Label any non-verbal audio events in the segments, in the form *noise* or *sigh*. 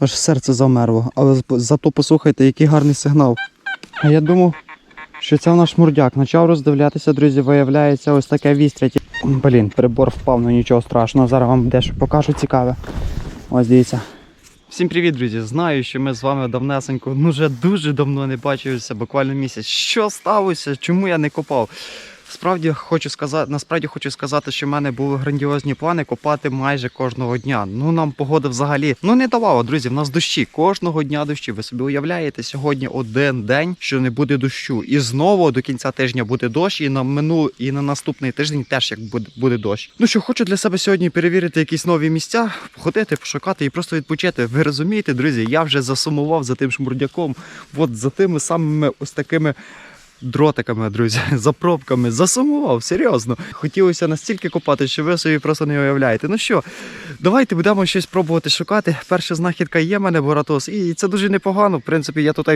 Аж серце замерло. Але зато послухайте, який гарний сигнал. А я думав, що це наш мурдяк. Почав роздивлятися, друзі, виявляється ось таке вістря. Блін, прибор впав, ну нічого страшного. Зараз вам дещо покажу цікаве. Ось дивіться. Всім привіт, друзі! Знаю, що ми з вами давнесенько, ну вже дуже давно не бачилися, буквально місяць. Що сталося? Чому я не копав? Справді хочу сказати, насправді хочу сказати, що в мене були грандіозні плани копати майже кожного дня. Ну нам погода взагалі ну не давала, друзі. В нас дощі кожного дня дощі. Ви собі уявляєте, сьогодні один день, що не буде дощу, і знову до кінця тижня буде дощ, і на минул, і на наступний тиждень теж як буде, буде дощ. Ну що, хочу для себе сьогодні перевірити якісь нові місця, походити, пошукати і просто відпочити. Ви розумієте, друзі? Я вже засумував за тим шмурдяком, от за тими самими ось такими дротиками, друзі, *laughs* за пробками. Засумував, серйозно. Хотілося настільки копати, що ви собі просто не уявляєте. Ну що, давайте будемо щось пробувати шукати. Перша знахідка є в мене Боратос, і це дуже непогано. В принципі, я тут.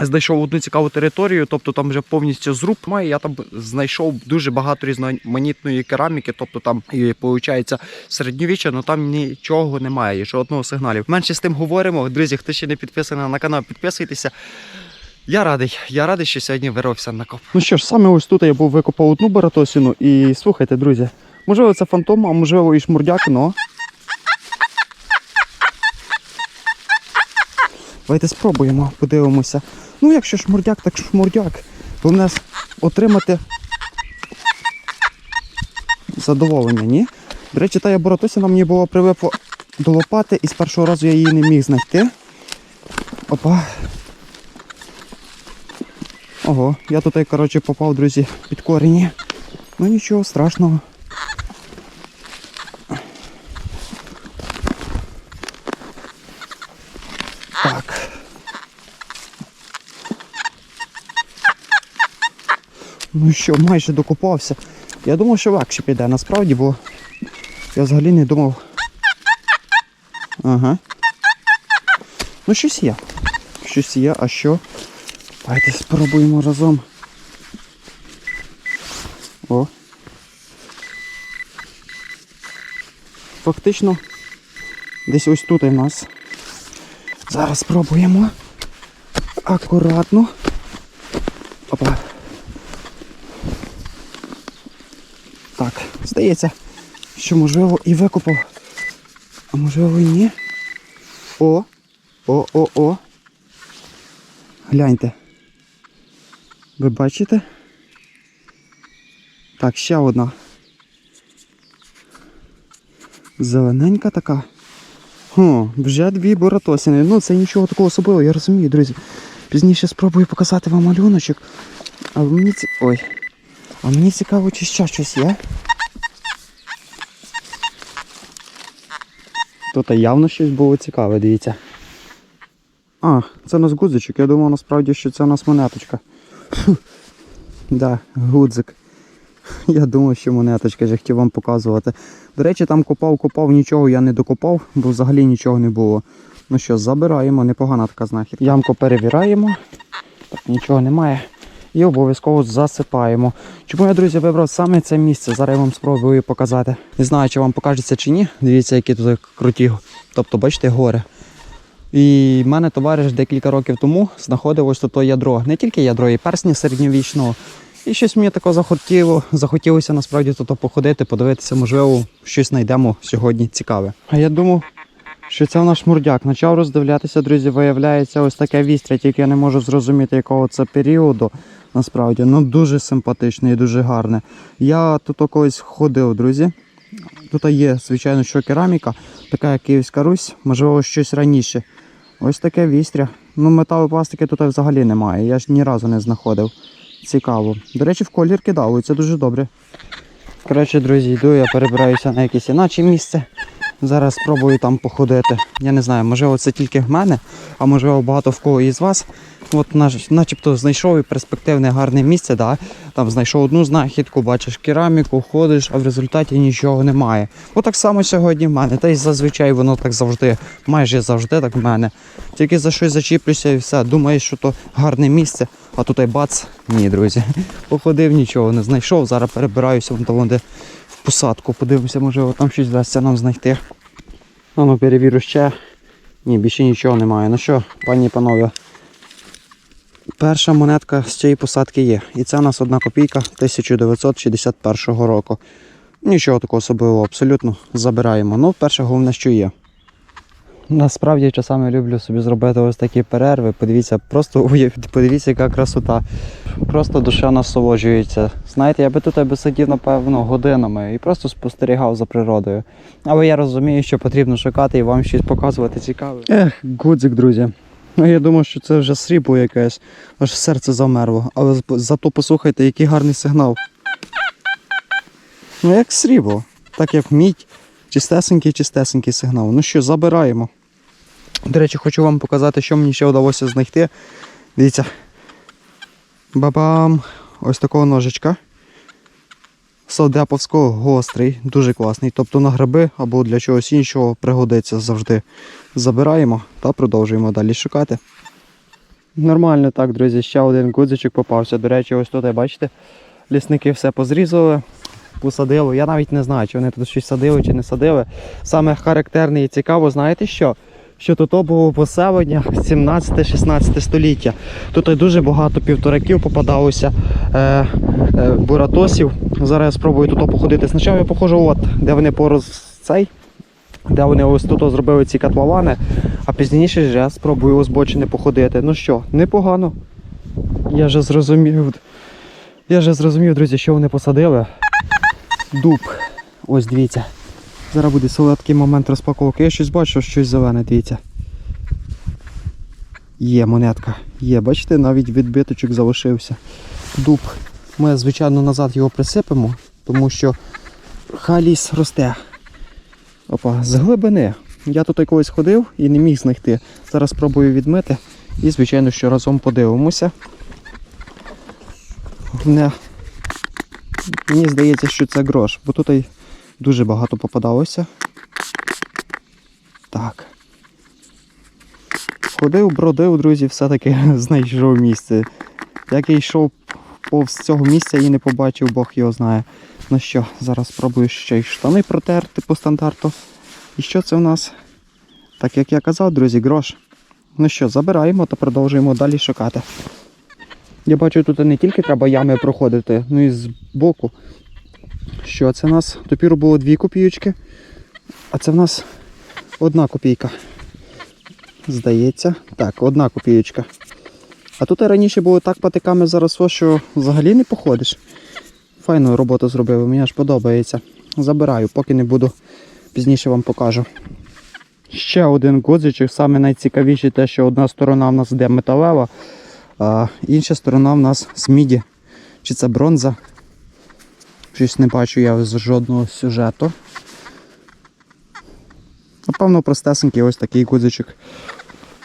Знайшов одну цікаву територію, тобто там вже повністю зруб має. Я там знайшов дуже багато різноманітної кераміки, тобто там виходить середньовіччя, але там нічого немає, жодного сигналів. Менше з тим говоримо. Друзі, хто ще не підписаний на канал, підписуйтеся. Я радий, я радий, що сьогодні вирвався на коп. Ну що ж, саме ось тут я був викопав одну баратосіну і слухайте, друзі, можливо, це фантом, а можливо і шмурдяк, но. Давайте спробуємо, подивимося. Ну, якщо шмурдяк, так шмурдяк. Головне отримати задоволення, ні? До речі, та я баратосіна мені була прилипла до лопати, і з першого разу я її не міг знайти. Опа. Ого, я тут, коротше, попав, друзі, під корені. Ну нічого страшного. Так. Ну що, майже докопався. Я думав, що легше піде, насправді, бо я взагалі не думав. Ага. Ну щось є. Щось є, а що? Давайте спробуємо разом. О. Фактично десь ось тут і нас. Зараз спробуємо. Акуратно. Опа. Так, здається, що можливо і викопав. А можливо і ні. О! О-о-о! Гляньте. Ви бачите? Так, ще одна. Зелененька така. О, вже дві боратосини. Ну, це нічого такого особливого, я розумію, друзі. Пізніше спробую показати вам малюночок. А мені ці... Ой. А мені цікаво, чи ще щось є. Тут явно щось було цікаве, дивіться. А, це у нас гудзичок. Я думав насправді, що це у нас монеточка. Фу. Да, гудзик. *laughs* Я думав, що монеточка, я хотів вам показувати. До речі, там копав, копав, нічого я не докопав, бо взагалі нічого не було. Ну що, забираємо, непогана така знахідка. Ямку перевіряємо. Так, нічого немає. І обов'язково засипаємо. Чому я, друзі, вибрав саме це місце? Зараз я вам спробую показати. Не знаю, чи вам покажеться чи ні. Дивіться, які тут круті. Тобто, бачите, гори. І в мене товариш декілька років тому знаходив ось тут ядро. Не тільки ядро, і персні середньовічного. І щось мені таке захотіло, захотілося насправді тут походити, подивитися, можливо, щось знайдемо сьогодні цікаве. А я думав, що це наш мурдяк. Почав роздивлятися, друзі, виявляється ось таке вістря, тільки я не можу зрозуміти, якого це періоду. Насправді, ну дуже симпатичне і дуже гарне. Я тут колись ходив, друзі. Тут є, звичайно, що кераміка, така як Київська Русь, можливо, щось раніше. Ось таке вістря. Ну, металу пластики тут взагалі немає. Я ж ні разу не знаходив. Цікаво. До речі, в колір кидав, це дуже добре. Коротше, друзі, йду, я перебираюся на якесь іначе місце. Зараз спробую там походити. Я не знаю, можливо, це тільки в мене, а можливо багато в кого із вас. От начебто знайшов і перспективне гарне місце, да? там знайшов одну знахідку, бачиш кераміку, ходиш, а в результаті нічого немає. Отак само сьогодні в мене. Та й зазвичай воно так завжди, майже завжди так в мене. Тільки за щось зачіплюся і все. Думаєш, що то гарне місце, а тут бац. Ні, друзі. *laughs* Походив, нічого не знайшов. Зараз перебираюся вон там, де посадку. Подивимося, може там щось вдасться нам знайти. А ну перевірю ще. Ні, більше нічого немає. Ну що, пані і панове, перша монетка з цієї посадки є. І це у нас одна копійка 1961 року. Нічого такого особливого, абсолютно забираємо. Ну, перше головне, що є. Насправді часами люблю собі зробити ось такі перерви. Подивіться, просто *laughs* уявіть, подивіться, яка красота. Просто душа насолоджується. Знаєте, я би тут би сидів, напевно, годинами і просто спостерігав за природою. Але я розумію, що потрібно шукати і вам щось показувати цікаве. Ех, гудзик, друзі. Ну, я думав, що це вже срібло якесь, аж серце замерло. Але зато послухайте, який гарний сигнал. Ну, як срібло, так як мідь. Чистесенький, чистесенький сигнал. Ну що, забираємо. До речі, хочу вам показати, що мені ще вдалося знайти. Дивіться. Бабам! Ось такого ножичка. Солдеповського гострий, дуже класний. Тобто на гриби або для чогось іншого пригодиться завжди. Забираємо та продовжуємо далі шукати. Нормально так, друзі, ще один гудзичок попався. До речі, ось тут, бачите, лісники все позрізали, посадили. Я навіть не знаю, чи вони тут щось садили чи не садили. Саме характерне і цікаво, знаєте що? Що тут було поселення 17-16 століття. Тут дуже багато півтораків попадалося, е, е, буратосів. Зараз я спробую тут походити. Спочатку я походжу, от, де вони пороз цей, де вони ось тут зробили ці котловани, а пізніше ж спробую узбочини походити. Ну що, непогано. Я вже зрозумів. Я вже зрозумів, друзі, що вони посадили. Дуб. Ось дивіться. Зараз буде солодкий момент розпаковки. Я щось бачу, щось зелене, дивіться. Є монетка. Є, бачите, навіть відбиточок залишився. Дуб. Ми, звичайно, назад його присипемо, тому що хай ліс росте. Опа, з глибини. Я тут колись ходив і не міг знайти. Зараз спробую відмити і, звичайно, що разом подивимося. Мені здається, що це грош, бо тут дуже багато попадалося. Так. Ходив, бродив, друзі, все-таки *laughs* знайшов місце. Як я йшов повз цього місця і не побачив, Бог його знає. Ну що, зараз спробую ще й штани протерти по стандарту. І що це в нас? Так як я казав, друзі, грош. Ну що, забираємо та продовжуємо далі шукати. Я бачу, тут не тільки треба ями проходити, ну і з боку. Що це в нас? Тепер було дві копійочки, а це в нас одна копійка. Здається. Так, одна копійочка. А тут раніше було так патиками заросло, що взагалі не походиш. Файну роботу зробив, мені аж подобається. Забираю, поки не буду, пізніше вам покажу. Ще один гудзичок, саме найцікавіше те, що одна сторона в нас йде металева, а інша сторона в нас з міді. Чи це бронза? Щось не бачу я з жодного сюжету. Напевно, простесенький ось такий гудзичок.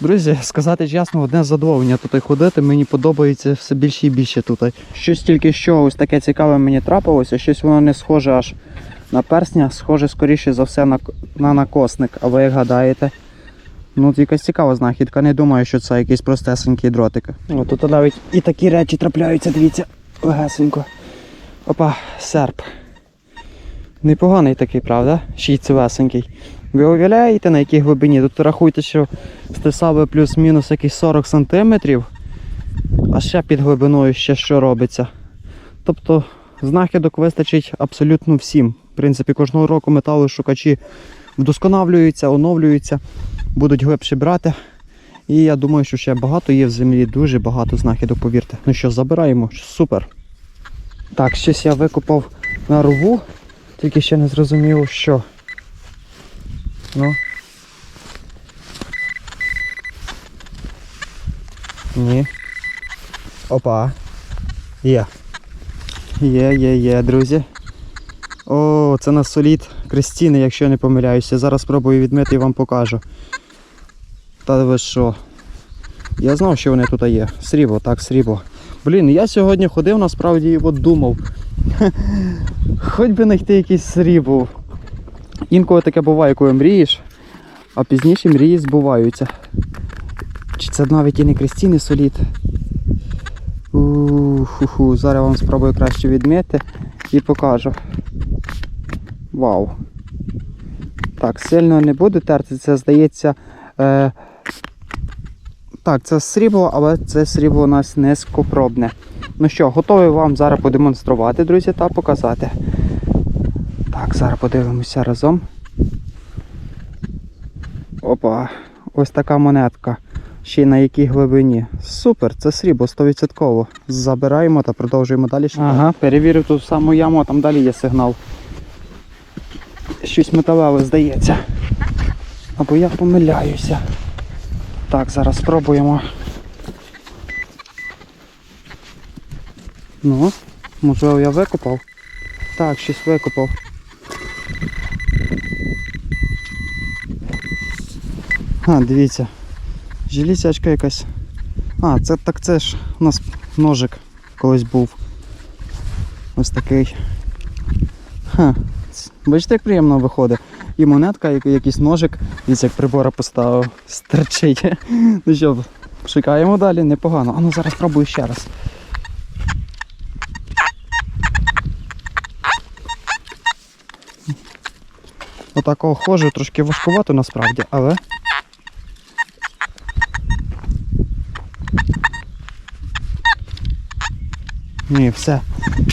Друзі, сказати чесно, одне задоволення тут ходити, мені подобається все більше і більше тут. Щось тільки що ось таке цікаве мені трапилося, щось воно не схоже аж на персня, схоже скоріше за все на, на накосник. А ви як гадаєте? Ну, якась цікава знахідка, не думаю, що це якийсь простесенький дротик. О, тут навіть і такі речі трапляються, дивіться, легесенько. Опа, серп. Непоганий такий, правда? Ще й цивесенький. Ви уявляєте, на якій глибині? Тут рахуйте, що стисави плюс-мінус якісь 40 см, а ще під глибиною ще що робиться. Тобто знахідок вистачить абсолютно всім. В принципі, кожного року металошукачі вдосконалюються, оновлюються, будуть глибше брати. І я думаю, що ще багато є в землі, дуже багато знахідок, повірте. Ну що, забираємо, супер. Так, щось я викопав на рову, тільки ще не зрозуміло, що. Ну. Ні. Опа. Є. Є, є, є, друзі. О, це на солід Кристіни, якщо я не помиляюся. Зараз спробую відмити і вам покажу. Та ви що? Я знав, що вони тут є. Срібло, так, срібло. Блін, я сьогодні ходив, насправді і от думав. *laughs* Хоч би знайти якийсь срібло. Інколи таке буває, коли мрієш, а пізніше мрії збуваються. Чи це навіть і не Кристіни солід? Уху, зараз вам спробую краще відмити і покажу. Вау. Так, сильно не буду терти, це здається Е, так, це срібло, але це срібло у нас низькопробне. Ну що, готовий вам зараз подемонструвати, друзі, та показати. Так, зараз подивимося разом. Опа, ось така монетка. Ще й на якій глибині. Супер, це срібло 100%. Забираємо та продовжуємо далі. Ага, перевірив ту саму яму, а там далі є сигнал. Щось металеве здається. Або я помиляюся. Так, зараз спробуємо. Ну, можливо, я викопав. Так, щось викопав. А, дивіться. Железячка якась. А, це так це ж у нас ножик колись був. Ось такий. Ха. Бачите, як приємно виходить. І монетка, і якийсь ножик, дивіться, як прибора поставив, стерчить. *laughs* Ну що, шукаємо далі, непогано. А ну зараз спробую ще раз. Отакого хожу, трошки важкувато насправді, але. Ні, все.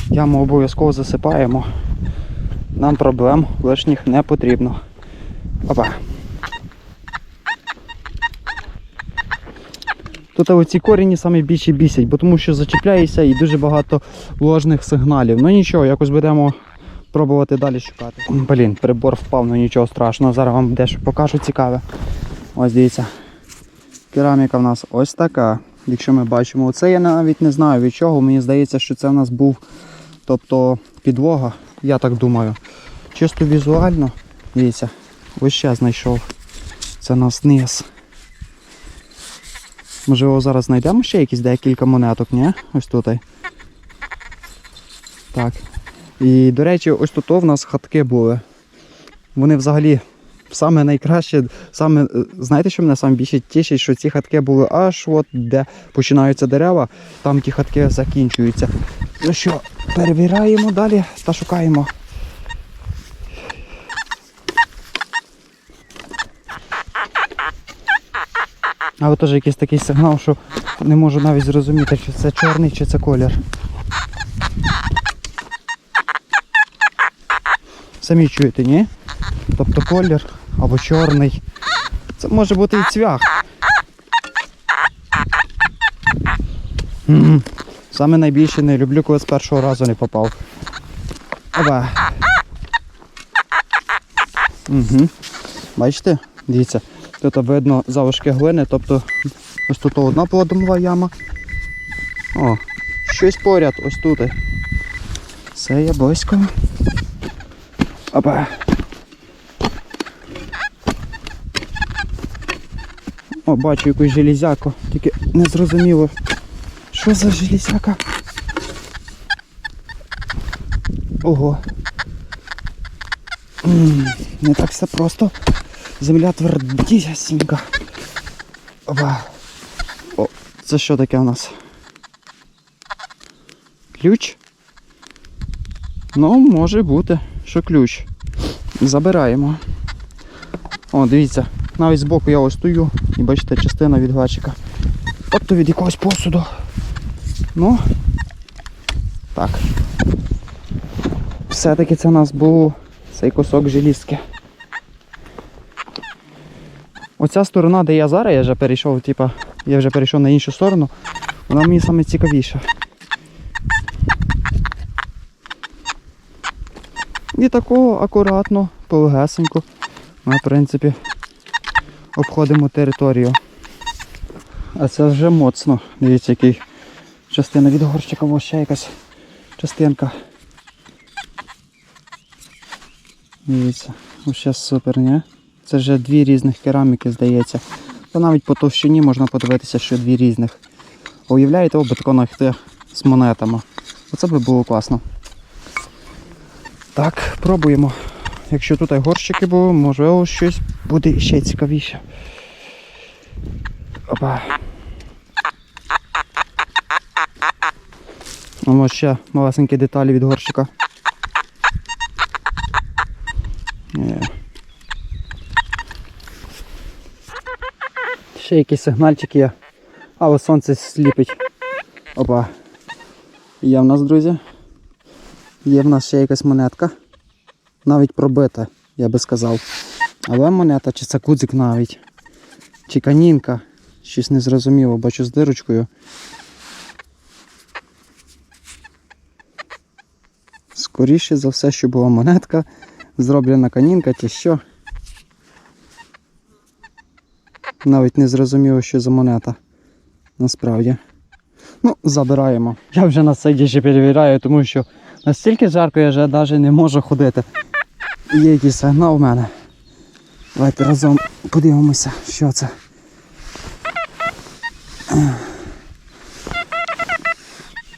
Яму обов'язково засипаємо. Нам проблем лишніх не потрібно. Опа. Тут оці корені саме більше бісять, бо тому що зачіпляєшся і дуже багато ложних сигналів. Ну нічого, якось будемо пробувати далі шукати. Блін, прибор впав, ну нічого страшного. Зараз вам дещо покажу цікаве. Ось дивіться. Кераміка в нас ось така. Якщо ми бачимо, оце я навіть не знаю від чого. Мені здається, що це в нас був тобто підлога, я так думаю. Чисто візуально, дивіться, ось ще знайшов. Це у нас низ. Можливо, зараз знайдемо ще якісь декілька монеток, ні? Ось тут. Так. І, до речі, ось тут в нас хатки були. Вони взагалі саме найкраще, саме, е, знаєте, що мене саме більше тішить, що ці хатки були аж от де починаються дерева, там ті хатки закінчуються. Ну що, перевіряємо далі та шукаємо. Але теж якийсь такий сигнал, що не можу навіть зрозуміти, чи це чорний, чи це колір. Самі чуєте, ні? Тобто колір або чорний. Це може бути і цвях. Саме найбільше не люблю, коли з першого разу не попав. Оба. Угу. Бачите? Дивіться, тут видно залишки глини, тобто ось тут одна була домова яма. О, щось поряд, ось тут. Все є близько. Опа. О, бачу якусь железяку, тільки не зрозуміло. Що за железяка? Ого. Не так все просто. Земля твердісінька. Опа. О, це що таке у нас? Ключ? Ну, може бути, що ключ. Забираємо. О, дивіться, навіть збоку я ось стою і бачите, частина від глечика. Тобто від якогось посуду. Ну, так. Все-таки це у нас був цей кусок желізки. Оця сторона, де я зараз, я вже перейшов, типа, я вже перейшов на іншу сторону, вона мені саме цікавіша. І такого акуратно, полегесенько. Ми, в принципі, обходимо територію. А це вже моцно. Дивіться, який частина від горщика, ось ще якась частинка. Дивіться, ще супер, ні? Це вже дві різних кераміки, здається. Та навіть по товщині можна подивитися, що дві різних. Уявляєте, оба тако нахти з монетами. Оце би було класно. Так, пробуємо. Якщо тут горщики були, можливо щось буде ще цікавіше. Опа. Ось ще малесенькі деталі від горщика. Ще якийсь сигнальчик є. Але сонце сліпить. Опа. Є в нас, друзі. Є в нас ще якась монетка. Навіть пробита, я би сказав. Але монета, чи це кудзик навіть. Чи канінка. Щось незрозуміло, бачу з дирочкою. Скоріше за все, що була монетка, зроблена канінка чи що. Навіть не зрозуміло, що за монета. Насправді. Ну, забираємо. Я вже на сайді перевіряю, тому що настільки жарко я вже навіть не можу ходити. Є якийсь сигнал в мене. Давайте разом подивимося, що це.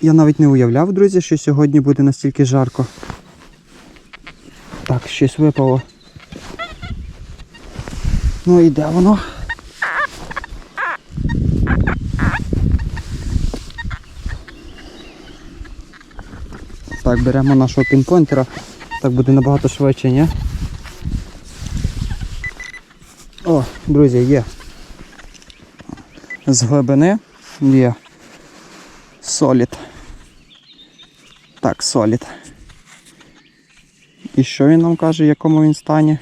Я навіть не уявляв, друзі, що сьогодні буде настільки жарко. Так, щось випало. Ну і де воно? Так, беремо нашого пінпойнтера. Так буде набагато швидше, ні? О, друзі, є. З глибини є. Солід. Так, солід. І що він нам каже, в якому він стані?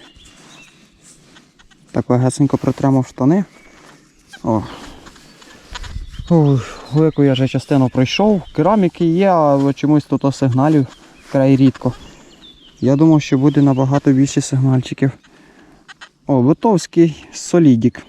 Так легесенько протримав штани. О. Велику я вже частину пройшов. Кераміки є, але чомусь тут сигналів край рідко. Я думав, що буде набагато більше сигнальчиків. О, Литовський солідік.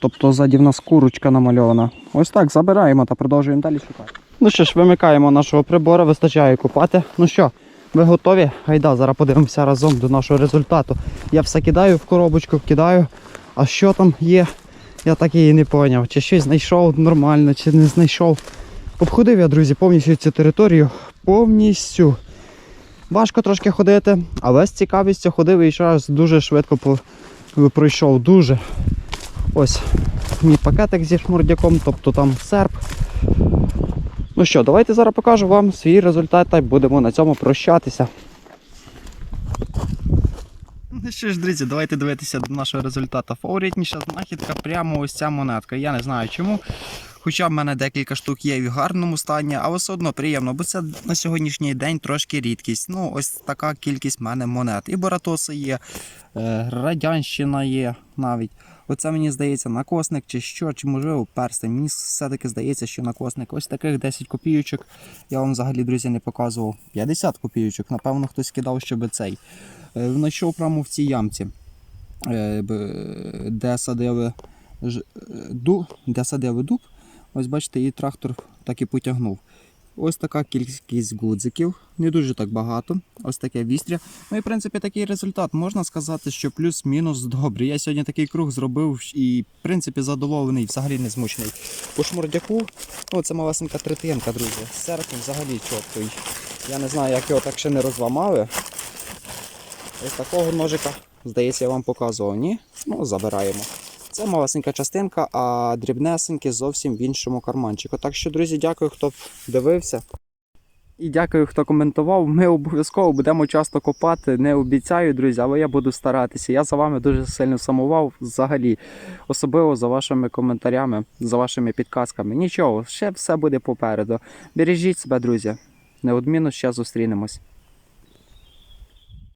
Тобто ззаді в нас курочка намальована. Ось так, забираємо та продовжуємо далі шукати. Ну що ж, вимикаємо нашого прибору, вистачає купати. Ну що, ви готові? Гайда, зараз подивимося разом до нашого результату. Я все кидаю в коробочку, кидаю. А що там є, я так і не зрозумів. Чи щось знайшов нормально, чи не знайшов. Обходив я, друзі, повністю цю територію. Повністю. Важко трошки ходити, але з цікавістю ходив і ще раз дуже швидко пройшов. Дуже. Ось мій пакетик зі шмурдяком, тобто там серп. Ну що, давайте зараз покажу вам свій результат та будемо на цьому прощатися. Ну що ж, друзі, давайте дивитися до нашого результату. Фаворитніша знахідка прямо ось ця монетка. Я не знаю чому. Хоча в мене декілька штук є в гарному стані, але все одно приємно, бо це на сьогоднішній день трошки рідкість. Ну, ось така кількість в мене монет. І Баратоси є, е, Радянщина є навіть. Оце мені здається накосник чи що, чи можливо перстень. Мені все-таки здається, що накосник. Ось таких 10 копійочок. Я вам взагалі, друзі, не показував. 50 копійочок. Напевно, хтось кидав, щоб цей. Е, Знайшов прямо в цій ямці, е, де садили, де садили дуб. Ось бачите, і трактор так і потягнув. Ось така кількість гудзиків, не дуже так багато. Ось таке вістря. Ну і в принципі такий результат. Можна сказати, що плюс-мінус добрий. Я сьогодні такий круг зробив і в принципі задоволений, взагалі не змучений. По шмурдяку, ну це малесенька третинка, друзі. Серпень взагалі чіткий. Я не знаю, як його так ще не розламали. Ось такого ножика, здається, я вам показував. Ні? Ну, забираємо. Це малесенька частинка, а дрібнесенькі зовсім в іншому карманчику. Так що, друзі, дякую, хто дивився. І дякую, хто коментував. Ми обов'язково будемо часто копати. Не обіцяю, друзі, але я буду старатися. Я за вами дуже сильно сумував взагалі. Особливо за вашими коментарями, за вашими підказками. Нічого, ще все буде попереду. Бережіть себе, друзі. Неодмінно ще зустрінемось.